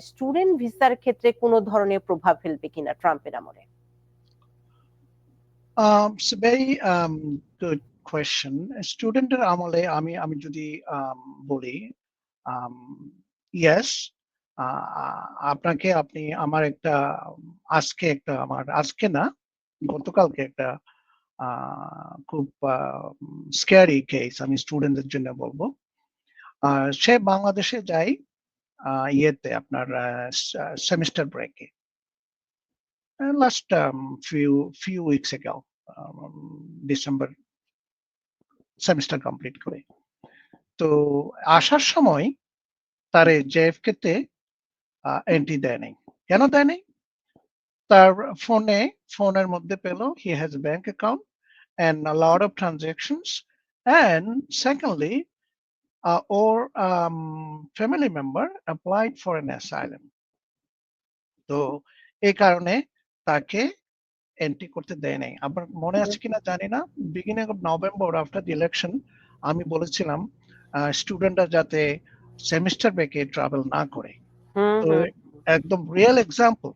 Student ভিসার ক্ষেত্রে কোনো ধরনের প্রভাব ফেলবে কিনা ট্রাম্পের আমলে? Um, a very um, good স্টুডেন্টের আমলে আমি আমি যদি um, বলি ইয়েস আপনাকে আপনি আমার একটা আজকে একটা আমার আজকে না গতকালকে একটা খুব স্ক্যারি কেস আমি স্টুডেন্টদের জন্য বলব। সে বাংলাদেশে যায় ইয়েতে আপনার সেমিস্টার ব্রেকে last few few weeks ago December semester complete করে। তো আসার সময় তারে জেএফকে তে এন্ট্রি দেয় নাই। কেন দেয় নাই? তার ফোনে ফোনের মধ্যে পেল he has bank account and lot of transactions. And secondly, uh, or um, family member applied for an asylum. তো এই কারণে তাকে এন্ট্রি করতে দেয় নাই। আবার মনে আছে কিনা জানি না। Beginning of November after the election আমি বলেছিলাম স্টুডেন্টরা যাতে সেমিস্টার ব্রেকে ট্রাভেল না করে। হুম তো হুম। একদম real example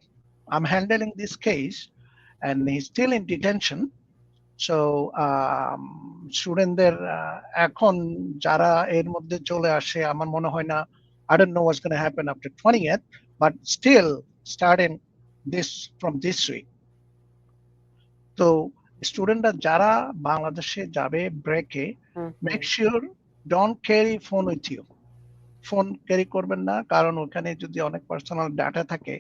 I am handling this case and he still in detention so স্টুডেন্টদের এখন যারা এর মধ্যে চলে আসে আমার মনে হয় না I don't know what's going to happen after 20th, but still starting this from this week. তো স্টুডেন্টরা যারা বাংলাদেশে যাবে ব্রেকে make sure don't carry phone with you phone carry করবেন না কারণ ওখানে যদি অনেক পার্সোনাল ডাটা থাকে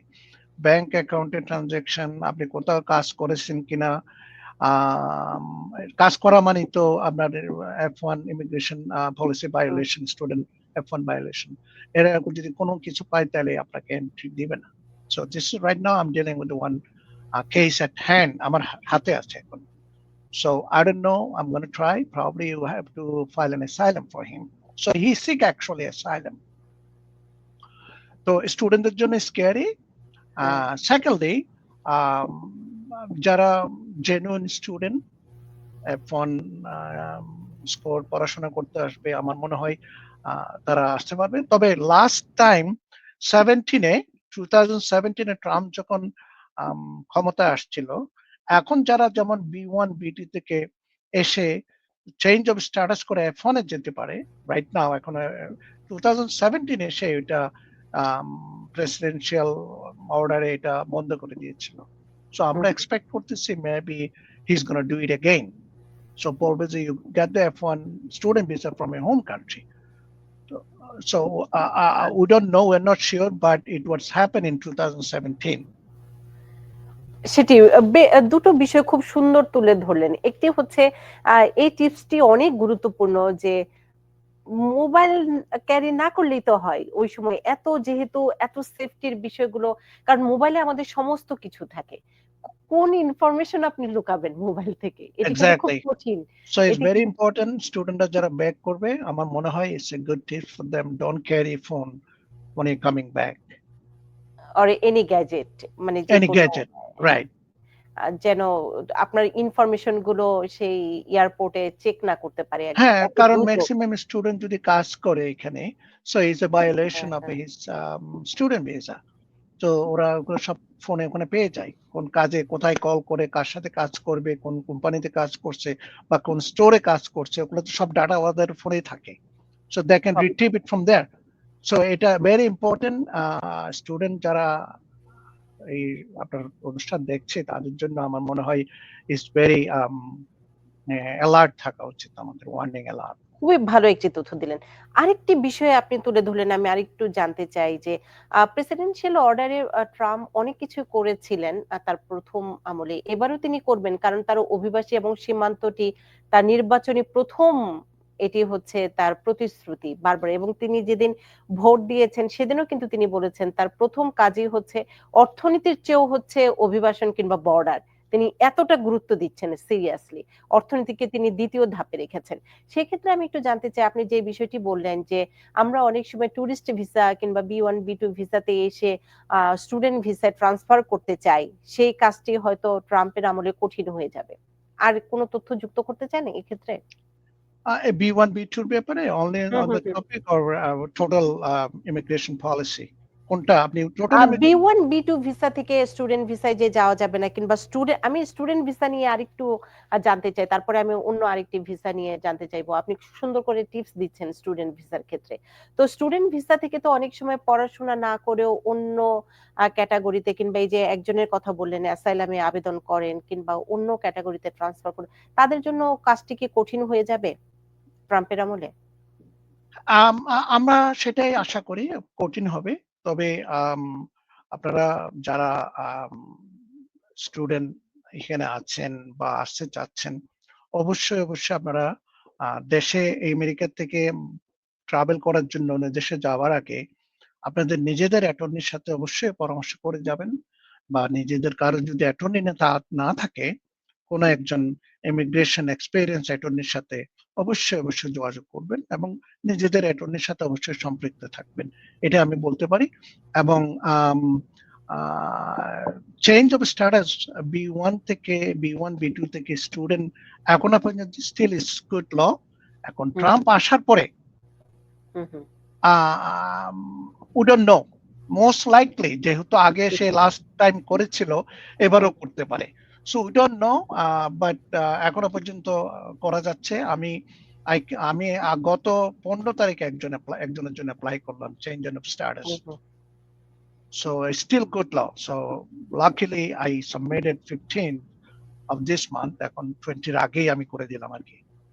ব্যাংক অ্যাকাউন্টে ট্রানজেকশন আপনি কোথাও কাজ করেছেন কিনা কাজ করা মানে তো আপনার F one immigration policy violation student F one violation এরকম যদি কোনো কিছু পায় তাহলে আপনাকে এন্ট্রি দিবে না so this right now um dealing with one case at hand আমার হা- হাতে আছে এখন So I don't know. I'm going to try. Probably you have to file an asylum for him. So he seek actually asylum. তো স্টুডেন্টদের জন্য scary secondly যারা genuine student ফোন স্কোর পড়াশোনা করতে আসবে, আমার মনে হয় তারা আসতে পারবে। তবে লাস্ট টাইম সেভেন্টিনে টু থাউজেন্ড সেভেন্টিনে ট্রাম্প যখন ক্ষমতায় আসছিল, এখন যারা যেমন বি ওয়ান বিটি থেকে এসে চেঞ্জ অফ স্ট্যাটাস করে এফ ওয়ানে যেতে পারে রাইট নাও এখন টু থাউজেন্ড সেভেন্টিন এসে এটা প্রেসিডেন্সিয়াল অর্ডারে এটা বন্ধ করে দিয়েছিল। সো আমরা। এক্সপেক্ট করতেছি maybe he is gonna do it again so বলবে যে get the F one student visa from a home country So uh, uh, we don't know, we're not sure, but it was happened in 2017. সেটি দুটো বিষয় খুব সুন্দর তুলে ধরলেন একটি হচ্ছে এই টিপসটি অনেক গুরুত্বপূর্ণ যে মোবাইল ক্যারি না করলেই তো হয় ওই সময় এত যেহেতু এত সেফটির বিষয়গুলো কারণ মোবাইলে আমাদের সমস্ত কিছু থাকে কোন ইনফরমেশন আপনি লুকাবেন মোবাইল থেকে? এটি খুব. কঠিন। এটা very কি- important স্টুডেন্টরা যারা ব্যাক করবে আমার মনে হয় it's a good tip for them. Don't carry phone when you're coming back. আর এনি গ্যাজেট মানে any কোনো- gadget right. যেন আপনার ইনফরমেশনগুলো সেই এয়ারপোর্টে চেক না করতে পারে। হ্যাঁ কারণ ম্যাক্সিমাম স্টুডেন্ট যদি কাজ করে এখানে so is a violation of his student visa তো ওরা ওগুলো সব ফোনে ওখানে পেয়ে যায়। কোন কাজে কোথায় কল করে কার সাথে কাজ করবে কোন কোম্পানিতে কাজ করছে বা কোন স্টোরে কাজ করছে ওগুলো তো সব ডাটা ওদের ফোনেই থাকে। So they can retrieve it from there so এটা ভেরি ইম্পর্টেন্ট স্টুডেন্ট যারা এই আপনার অনুষ্ঠান দেখছে তাদের জন্য আমার মনে হয় ইজ ভেরি অ্যালার্ট থাকা উচিত আমাদের ওয়ার্নিং অ্যালার্ট খুবই ভালো একটি তথ্য দিলেন। আরেকটি বিষয়ে আপনি তুলে ধরলেন, আমি আরেকটু জানতে চাই যে প্রেসিডেন্সিয়াল অর্ডারে ট্রাম্প অনেক কিছু করেছিলেন তার প্রথম আমলে। এবারও তিনি করবেন, কারণ তার অভিবাসী এবং সীমান্তটি তার নির্বাচনী প্রথম এটি হচ্ছে তার প্রতিশ্রুতি বারবার। এবং তিনি যেদিন ভোট দিয়েছেন, সেদিনও কিন্তু তিনি বলেছেন, তার প্রথম কাজই হচ্ছে অর্থনীতির চেয়েও হচ্ছে অভিবাসন কিংবা বর্ডার। তিনি এতটা গুরুত্ব দিচ্ছেন সিরিয়াসলি অর্থনীতিকে তিনি দ্বিতীয় ধাপে রেখেছেন। সেক্ষেত্রে আমি একটু জানতে চাই আপনি যে বিষয়টি বললেন যে আমরা অনেক সময় টুরিস্ট ভিসা কিংবা বি ওয়ান বি টু ভিসাতে এসে স্টুডেন্ট ভিসা ট্রান্সফার করতে চাই সেই কাজটি হয়তো ট্রাম্পের আমলে কঠিন হয়ে যাবে। আর কোনো তথ্য যুক্ত করতে চান এক্ষেত্রে? বি ওয়ান বি টুর ব্যাপারে only on the. Topic or total immigration policy কোনটা? আপনি totally one B two visa থেকে স্টুডেন্ট ভিসায় যে যাওয়া যাবে না কিংবা স্টুডেন্ট আমি স্টুডেন্ট ভিসা নিয়ে আরেকটু জানতে চাই। তারপরে আমি অন্য আরেকটি ভিসা নিয়ে জানতে চাইব। আপনি খুব সুন্দর করে টিপস দিচ্ছেন স্টুডেন্ট ভিসার ক্ষেত্রে। তো স্টুডেন্ট ভিসা থেকে তো অনেক সময় পড়াশোনা না করেও অন্য ক্যাটাগরিতে কিংবা এই যে একজনের কথা বললেন অ্যাসাইলামে আবেদন করেন কিংবা অন্য ক্যাটাগরিতে ট্রান্সফার করেন তাদের জন্য কাজটি কি কঠিন হয়ে যাবে ট্রাম্পের আমলে? আম- আমরা সেটাই আশা করি কঠিন হবে। তবে আপনারা যারা স্টুডেন্ট এখানে আছেন বা আসতে চাচ্ছেন, অবশ্যই অবশ্যই আপনারা দেশে এই আমেরিকা থেকে ট্রাভেল করার জন্য দেশে যাওয়ার আগে আপনাদের নিজেদের অ্যাটর্নির সাথে অবশ্যই পরামর্শ করে যাবেন বা নিজেদের কারও যদি অ্যাটর্নি না থাকে, কোনো একজন ইমিগ্রেশন এক্সপিরিয়েন্স অ্যাটর্নির সাথে অবশ্যই অবশ্যই যোগাযোগ করবেন এবং নিজেদের অ্যাটর্নির সাথে অবশ্যই সম্পৃক্ত থাকবেন। এটা আমি বলতে পারি এবং change of status B one থেকে বি ওয়ান বি টু থেকে স্টুডেন্ট এখন পর্যন্ত স্টিল ইস গুড ল এখন ট্রাম্প আসার পরে হুম নো মোস্ট লাইকলি যেহেতু আগে সে লাস্ট টাইম করেছিল এবারও করতে পারে। So we don't know but এখনও পর্যন্ত করা যাচ্ছে। আমি আমি গত পনেরো তারিখে একজন একজনের জন্য অ্যাপ্লাই করলাম change of status. So still good law so luckily I submitted fifteen of this month এখন টোয়েন্টির আগেই আমি করে দিলাম আর কি।